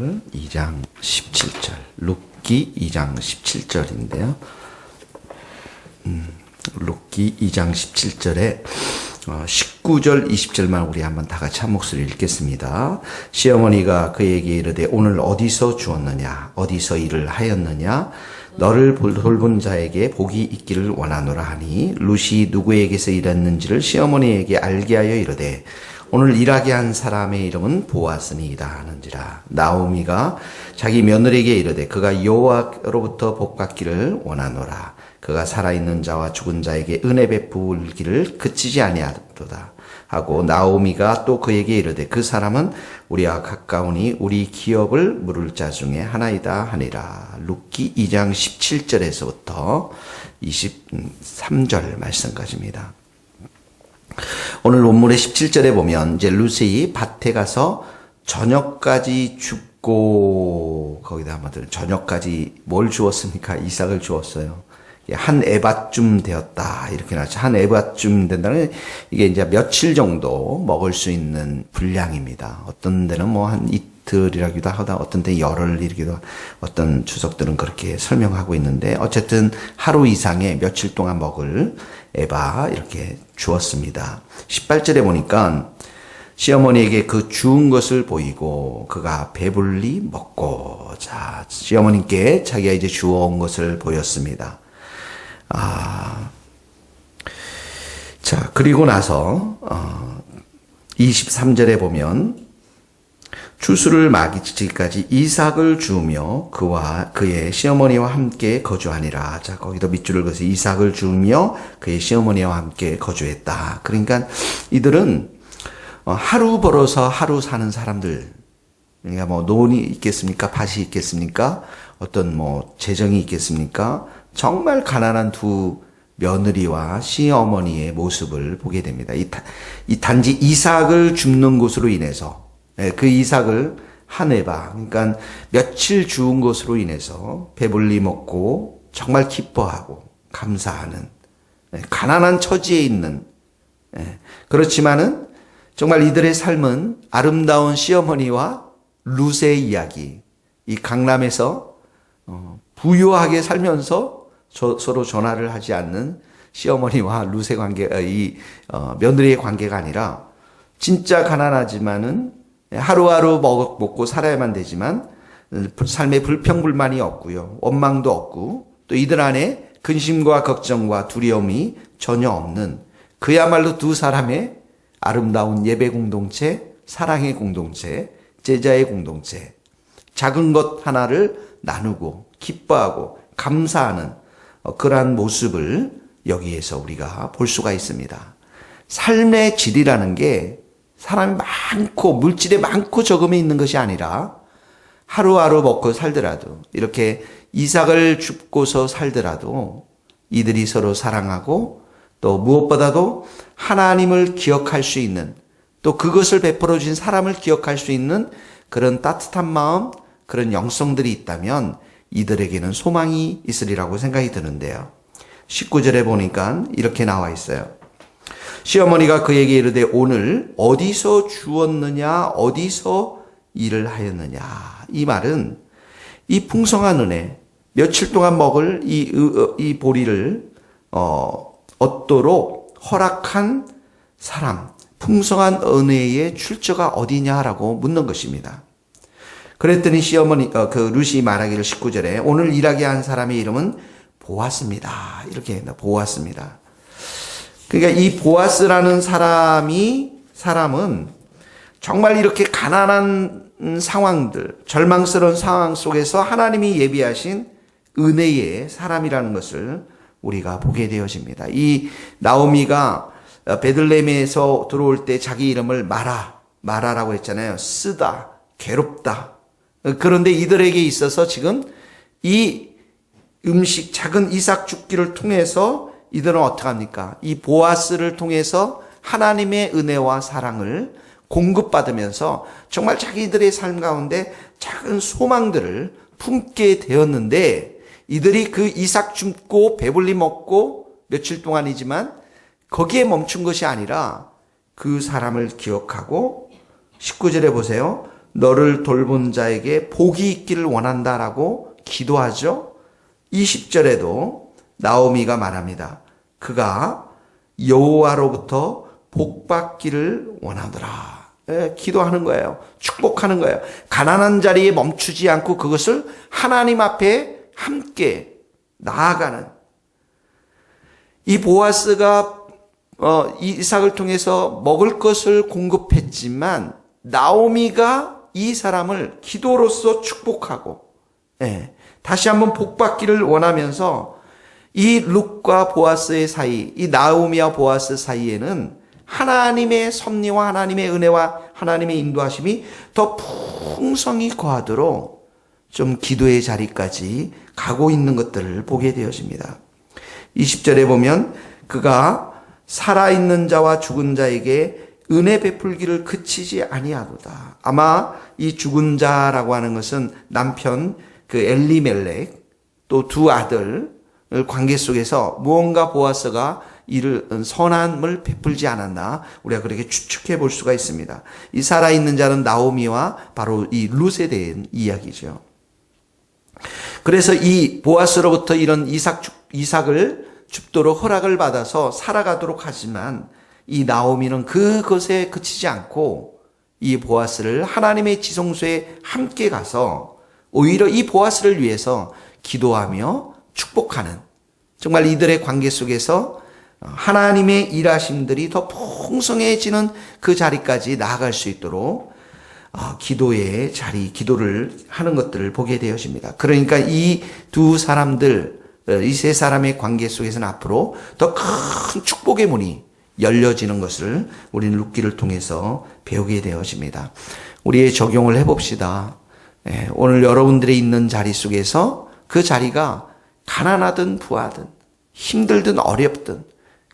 17절, 2장 17절, 룻기 2장 17절인데요. 음, 룻기 2장 17절에 어, 19절, 20절만 우리 한번 다 같이 한 목소리 읽겠습니다. 시어머니가 그에게 이르되 오늘 어디서 주었느냐, 어디서 일을 하였느냐, 너를 돌본 자에게 복이 있기를 원하노라 하니 룻이 누구에게서 일했는지를 시어머니에게 알게 하여 이르되 오늘 일하게 한 사람의 이름은 보아스니이다 하는지라 나오미가 자기 며느리에게 이르되 그가 여호와로부터 복 받기를 원하노라 그가 살아있는 자와 죽은 자에게 은혜 베풀기를 그치지 아니하도다 하고 나오미가 또 그에게 이르되 그 사람은 우리와 가까우니 우리 기업을 물을 자 중에 하나이다 하니라 룻기 2장 17절에서부터 23절 말씀까지입니다. 오늘 본문의 17절에 보면 이제 루시 밭에 가서 저녁까지 죽고 거기다 한마디로 저녁까지 뭘 주었습니까? 이삭을 주었어요. 한 에바쯤 되었다 이렇게 나죠. 한 에바쯤 된다는 이게 이제 며칠 정도 먹을 수 있는 분량입니다. 어떤 데는 뭐 한 이틀이라기도 하다 어떤 데 열흘이라기도 어떤 주석들은 그렇게 설명하고 있는데 어쨌든 하루 이상의 며칠 동안 먹을 에바 이렇게 주었습니다. 18절에 보니까 시어머니에게 그 주운 것을 보이고 그가 배불리 먹고 자 시어머님께 자기가 이제 주워온 것을 보였습니다. 아, 자, 그리고 나서, 어, 23절에 보면, 추수를 마치기까지 이삭을 주며 그와 그의 시어머니와 함께 거주하니라. 자, 거기도 밑줄을 그어서 이삭을 주며 그의 시어머니와 함께 거주했다. 그러니까 이들은 어, 하루 벌어서 하루 사는 사람들. 그러니까 뭐 논이 있겠습니까? 밭이 있겠습니까? 어떤 뭐 재정이 있겠습니까? 정말 가난한 두 며느리와 시어머니의 모습을 보게 됩니다. 이, 이 단지 이삭을 줍는 것으로 인해서 예, 그 이삭을 한 해봐 그러니까 며칠 주운 것으로 인해서 배불리 먹고 정말 기뻐하고 감사하는 예, 가난한 처지에 있는 예, 그렇지만은 정말 이들의 삶은 아름다운 시어머니와 룻의 이야기 이 강남에서 어, 부유하게 살면서 서로 전화를 하지 않는 시어머니와 룻의 관계, 이 어, 며느리의 관계가 아니라 진짜 가난하지만은 하루하루 먹, 먹고 살아야만 되지만 삶에 불평불만이 없고요. 원망도 없고 또 이들 안에 근심과 걱정과 두려움이 전혀 없는 그야말로 두 사람의 아름다운 예배 공동체, 사랑의 공동체, 제자의 공동체, 작은 것 하나를 나누고 기뻐하고 감사하는 어, 그러한 모습을 여기에서 우리가 볼 수가 있습니다. 삶의 질이라는 게 사람이 많고 물질에 많고 적음이 있는 것이 아니라 하루하루 먹고 살더라도 이렇게 이삭을 줍고서 살더라도 이들이 서로 사랑하고 또 무엇보다도 하나님을 기억할 수 있는 또 그것을 베풀어 주신 사람을 기억할 수 있는 그런 따뜻한 마음 그런 영성들이 있다면 이들에게는 소망이 있으리라고 생각이 드는데요. 19절에 보니까 이렇게 나와 있어요. 시어머니가 그에게 이르되 오늘 어디서 주었느냐 어디서 일을 하였느냐 이 말은 이 풍성한 은혜 며칠 동안 먹을 이, 이 보리를 어, 얻도록 허락한 사람 풍성한 은혜의 출처가 어디냐라고 묻는 것입니다. 그랬더니 시어머니 어, 그 루시 말하기를 19절에 오늘 일하게 한 사람의 이름은 보았습니다. 이렇게 보았습니다. 그러니까 이 보아스라는 사람이 사람은 정말 이렇게 가난한 상황들, 절망스러운 상황 속에서 하나님이 예비하신 은혜의 사람이라는 것을 우리가 보게 되어집니다. 이 나오미가 베들레헴에서 들어올 때 자기 이름을 마라, 마라라고 했잖아요. 쓰다, 괴롭다. 그런데 이들에게 있어서 지금 이 음식 작은 이삭 죽기를 통해서 이들은 어떻게 합니까? 이 보아스를 통해서 하나님의 은혜와 사랑을 공급받으면서 정말 자기들의 삶 가운데 작은 소망들을 품게 되었는데 이들이 그 이삭 줍고 배불리 먹고 며칠 동안이지만 거기에 멈춘 것이 아니라 그 사람을 기억하고 19절에 보세요. 너를 돌본 자에게 복이 있기를 원한다라고 기도하죠. 20절에도 나오미가 말합니다. 그가 여호와로부터 복 받기를 원하더라. 예, 기도하는 거예요. 축복하는 거예요. 가난한 자리에 멈추지 않고 그것을 하나님 앞에 함께 나아가는 이 보아스가 어, 이 이삭을 통해서 먹을 것을 공급했지만 나오미가 이 사람을 기도로서 축복하고 예, 다시 한번 복 받기를 원하면서 이 룩과 보아스의 사이, 이 나오미와 보아스 사이에는 하나님의 섭리와 하나님의 은혜와 하나님의 인도하심이 더 풍성히 거하도록 좀 기도의 자리까지 가고 있는 것들을 보게 되어집니다. 20절에 보면 그가 살아있는 자와 죽은 자에게 은혜 베풀기를 그치지 아니하도다. 아마 이 죽은 자라고 하는 것은 남편 그 엘리멜렉 또 두 아들 관계 속에서 무언가 보아스가 이를 선함을 베풀지 않았나 우리가 그렇게 추측해 볼 수가 있습니다. 이 살아있는 자는 나오미와 바로 이 룻에 대한 이야기죠. 그래서 이 보아스로부터 이런 이삭 이삭을 줍도록 허락을 받아서 살아가도록 하지만 이 나오미는 그것에 그치지 않고 이 보아스를 하나님의 지성소에 함께 가서 오히려 이 보아스를 위해서 기도하며 축복하는 정말 이들의 관계 속에서 하나님의 일하심들이 더 풍성해지는 그 자리까지 나아갈 수 있도록 어, 기도의 자리, 기도를 하는 것들을 보게 되어집니다. 그러니까 이 두 사람들, 어, 이세 사람의 관계 속에서는 앞으로 더 큰 축복의 문이 열려지는 것을 우리는 룻기를 통해서 배우게 되어집니다. 우리의 적용을 해봅시다. 예, 오늘 여러분들이 있는 자리 속에서 그 자리가 가난하든 부하든 힘들든 어렵든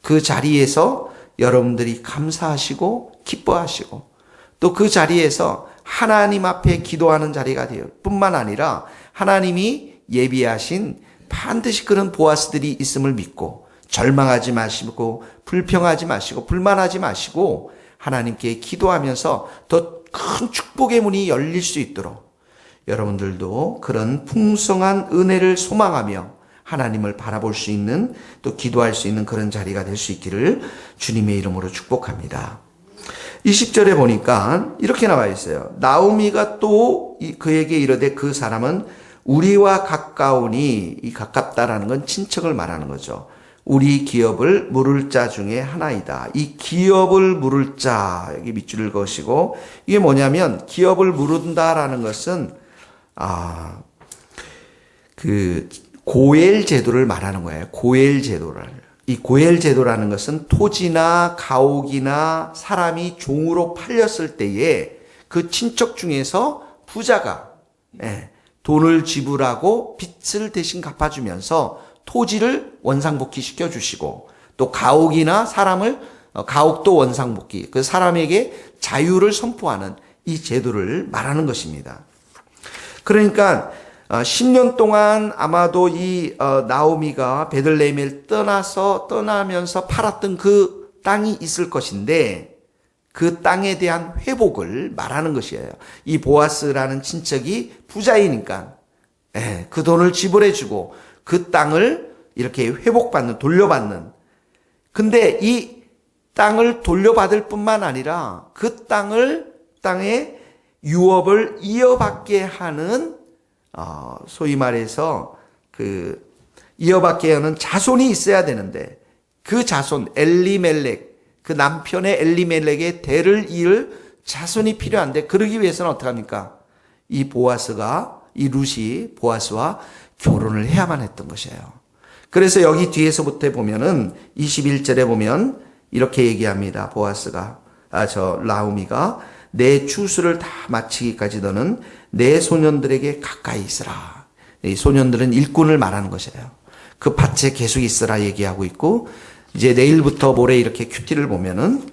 그 자리에서 여러분들이 감사하시고 기뻐하시고 또 그 자리에서 하나님 앞에 기도하는 자리가 되어 뿐만 아니라 하나님이 예비하신 반드시 그런 보아스들이 있음을 믿고 절망하지 마시고 불평하지 마시고 불만하지 마시고 하나님께 기도하면서 더 큰 축복의 문이 열릴 수 있도록 여러분들도 그런 풍성한 은혜를 소망하며 하나님을 바라볼 수 있는 또 기도할 수 있는 그런 자리가 될 수 있기를 주님의 이름으로 축복합니다. 20절에 보니까 이렇게 나와 있어요. 나오미가 또 그에게 이르되 그 사람은 우리와 가까우니 이 가깝다라는 건 친척을 말하는 거죠. 우리 기업을 물을 자 중에 하나이다. 이 기업을 물을 자 여기 밑줄을 그시고 이게 뭐냐면 기업을 물은다라는 것은 아 그 고엘 제도를 말하는 거예요. 고엘 제도를. 이 고엘 제도라는 것은 토지나 가옥이나 사람이 종으로 팔렸을 때에 그 친척 중에서 부자가 예, 돈을 지불하고 빚을 대신 갚아주면서 토지를 원상복귀 시켜주시고 또 가옥이나 사람을 어, 가옥도 원상복귀 그 사람에게 자유를 선포하는 이 제도를 말하는 것입니다. 그러니까 10년 어, 동안 아마도 이 어, 나오미가 베들레헴을 떠나서 떠나면서 팔았던 그 땅이 있을 것인데 그 땅에 대한 회복을 말하는 것이에요. 이 보아스라는 친척이 부자이니까 예, 그 돈을 지불해주고 그 땅을 이렇게 회복받는 돌려받는. 근데 이 땅을 돌려받을 뿐만 아니라 그 땅을 땅에 유업을 이어받게 하는 어, 소위 말해서 그 이어받게 하는 자손이 있어야 되는데 그 자손 엘리멜렉 그 남편의 엘리멜렉의 대를 이을 자손이 필요한데 그러기 위해서는 어떻게 합니까? 이 보아스가 이 루시 보아스와 결혼을 해야만 했던 것이에요. 그래서 여기 뒤에서부터 보면은 21절에 보면 이렇게 얘기합니다. 보아스가 아 저 라우미가 내 추수를 다 마치기까지 너는 내 소년들에게 가까이 있으라. 이 소년들은 일꾼을 말하는 것이에요. 그 밭에 계속 있으라 얘기하고 있고 이제 내일부터 모레 이렇게 큐티를 보면은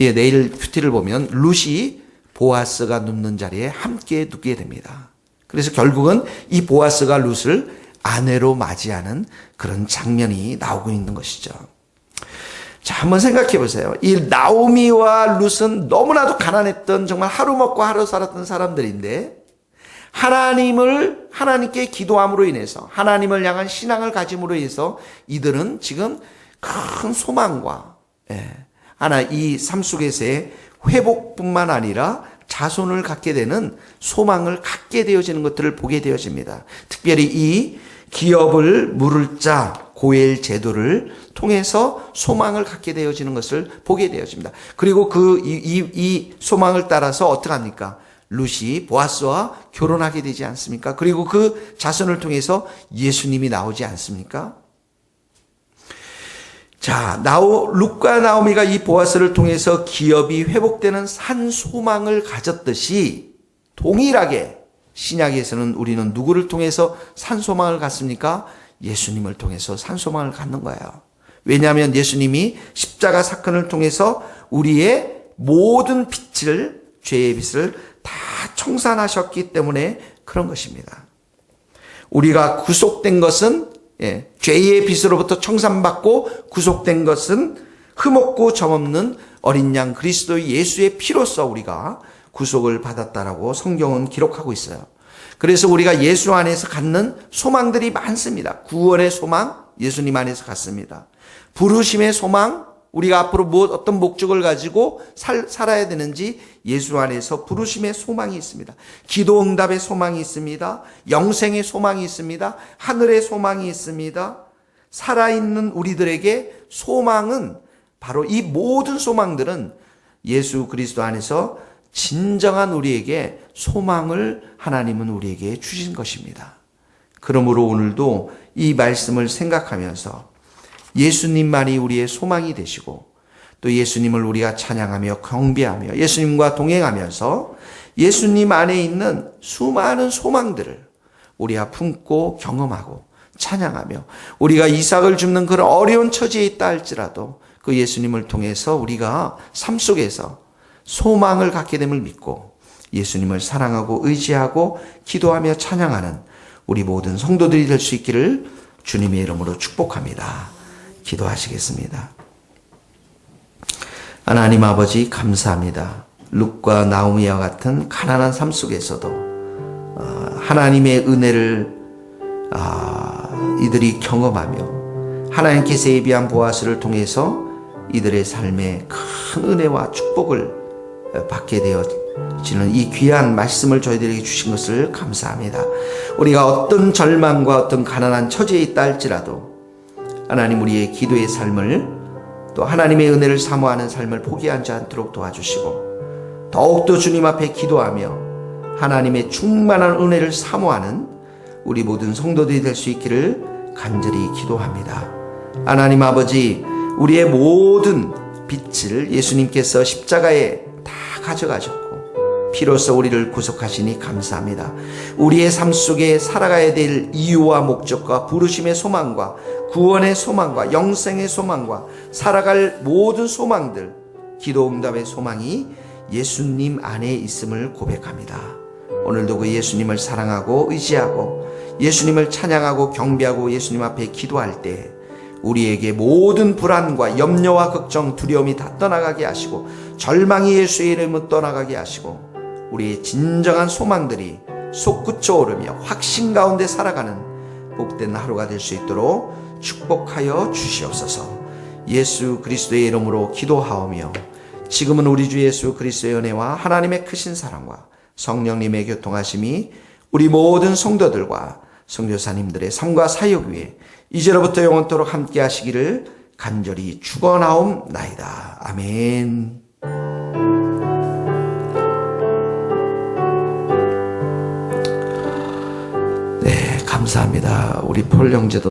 예, 내일 큐티를 보면 루시 보아스가 눕는 자리에 함께 눕게 됩니다. 그래서 결국은 이 보아스가 룻을 아내로 맞이하는 그런 장면이 나오고 있는 것이죠. 자, 한번 생각해 보세요. 이 나오미와 룻은 너무나도 가난했던 정말 하루 먹고 하루 살았던 사람들인데 하나님을 하나님께 기도함으로 인해서 하나님을 향한 신앙을 가짐으로 인해서 이들은 지금 큰 소망과 예, 하나 이삶 속에서의 회복뿐만 아니라 자손을 갖게 되는 소망을 갖게 되어지는 것들을 보게 되어집니다. 특별히 이 기업을 물을 자 고엘 제도를 통해서 소망을 갖게 되어지는 것을 보게 되어집니다. 그리고 그 이 이, 이 소망을 따라서 어떻게 합니까? 루시 보아스와 결혼하게 되지 않습니까? 그리고 그 자손을 통해서 예수님이 나오지 않습니까? 자, 나오, 룩과 나오미가 이 보아스를 통해서 기업이 회복되는 산 소망을 가졌듯이 동일하게 신약에서는 우리는 누구를 통해서 산 소망을 갖습니까? 예수님을 통해서 산 소망을 갖는 거예요. 왜냐하면 예수님이 십자가 사건을 통해서 우리의 모든 빛을, 죄의 빛을 다 청산하셨기 때문에 그런 것입니다. 우리가 구속된 것은 예, 죄의 빛으로부터 청산받고 구속된 것은 흠없고 점없는 어린 양 그리스도 예수의 피로써 우리가 구속을 받았다라고 성경은 기록하고 있어요. 그래서 우리가 예수 안에서 갖는 소망들이 많습니다. 구원의 소망, 예수님 안에서 갖습니다. 부르심의 소망, 우리가 앞으로 무엇 어떤 목적을 가지고 살, 살아야 되는지 예수 안에서 부르심의 소망이 있습니다. 기도 응답의 소망이 있습니다. 영생의 소망이 있습니다. 하늘의 소망이 있습니다. 살아있는 우리들에게 소망은 바로 이 모든 소망들은 예수 그리스도 안에서 진정한 우리에게 소망을 하나님은 우리에게 주신 것입니다. 그러므로 오늘도 이 말씀을 생각하면서 예수님만이 우리의 소망이 되시고 또 예수님을 우리가 찬양하며 경배하며 예수님과 동행하면서 예수님 안에 있는 수많은 소망들을 우리가 품고 경험하고 찬양하며 우리가 이삭을 줍는 그런 어려운 처지에 있다 할지라도 그 예수님을 통해서 우리가 삶 속에서 소망을 갖게 됨을 믿고 예수님을 사랑하고 의지하고 기도하며 찬양하는 우리 모든 성도들이 될 수 있기를 주님의 이름으로 축복합니다. 기도하시겠습니다. 하나님 아버지 감사합니다. 룩과 나오미와 같은 가난한 삶 속에서도 어, 하나님의 은혜를 아, 이들이 경험하며 하나님께서 예비한 보아스를 통해서 이들의 삶에 큰 은혜와 축복을 받게 되어지는 이 귀한 말씀을 저희들에게 주신 것을 감사합니다. 우리가 어떤 절망과 어떤 가난한 처지에 있다 할지라도 하나님 우리의 기도의 삶을 또 하나님의 은혜를 사모하는 삶을 포기하지 않도록 도와주시고 더욱더 주님 앞에 기도하며 하나님의 충만한 은혜를 사모하는 우리 모든 성도들이 될 수 있기를 간절히 기도합니다. 하나님 아버지 우리의 모든 빛을 예수님께서 십자가에 다 가져가셨고 피로써 우리를 구속하시니 감사합니다. 우리의 삶 속에 살아가야 될 이유와 목적과 부르심의 소망과 구원의 소망과 영생의 소망과 살아갈 모든 소망들, 기도 응답의 소망이 예수님 안에 있음을 고백합니다. 오늘도 그 예수님을 사랑하고 의지하고 예수님을 찬양하고 경배하고 예수님 앞에 기도할 때 우리에게 모든 불안과 염려와 걱정, 두려움이 다 떠나가게 하시고 절망이 예수의 이름을 떠나가게 하시고 우리의 진정한 소망들이 솟구쳐 오르며 확신 가운데 살아가는 복된 하루가 될 수 있도록 축복하여 주시옵소서. 예수 그리스도의 이름으로 기도하오며 지금은 우리 주 예수 그리스도의 은혜와 하나님의 크신 사랑과 성령님의 교통하심이 우리 모든 성도들과 성교사님들의 삶과 사역 위에 이제로부터 영원토록 함께 하시기를 간절히 축원하옵나이다. 아멘. 감사합니다. 우리 폴 형제도